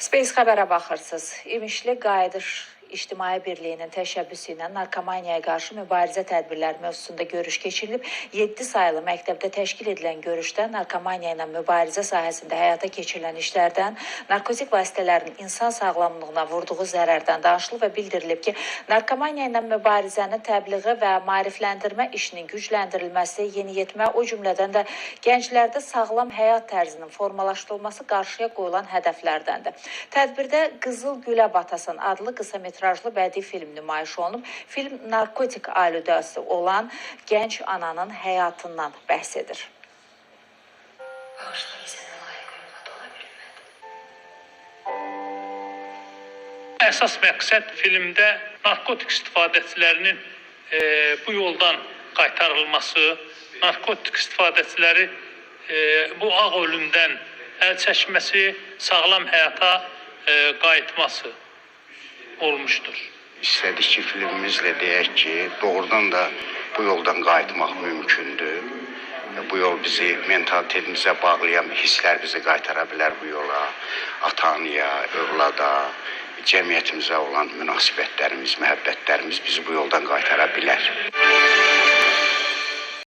Space xəbərə baxırsınız. İmişli qayıdış İctimai Birliyinin təşəbbüsü ilə narkomaniyaya qarşı mübarizə tədbirləri mövzusunda görüş keçirilib. 7 saylı məktəbdə təşkil edilən görüşdə narkomaniya ilə mübarizə sahəsində həyata keçirilən işlərdən, narkotik vasitələrin insan sağlamlığına vurduğu zərərdən danışılıb və bildirilib ki, narkomaniya ilə mübarizəni təbliği və maarifləndirmə işinin gücləndirilməsi, yeniyetmə, o cümlədən də gənclərdə sağlam həyat tərzinin formalaşdırılması qarşıya qoyulan hədəflərdəndir. Tədbirdə Qızıl Gülə Batasan adlı qısa metrajlı bədii film nümayiş olunub. Film narkotik alüdəsi olan gənc ananın həyatından bəhs edir. Bağışla bize de layık evlat olabilmedi. Əsas məqsəd filmdə narkotik istifadəçilərinin e, bu yoldan qaytarılması, narkotik istifadəçiləri e, bu ağ ölümdən əl çəkməsi, sağlam həyata e, qayıtması olmuşdur. İstədik ki, filmimizlə deyək ki, doğrudan da bu yoldan qayıtmaq mümkündür. Bu yol bizi mentalitetimizə bağlayan hisslər bizi qaytara bilər bu yola. Ata-anaya, övlada, cəmiyyətimizə olan münasibətlərimiz, məhəbbətlərimiz bizi bu yoldan qaytara bilər.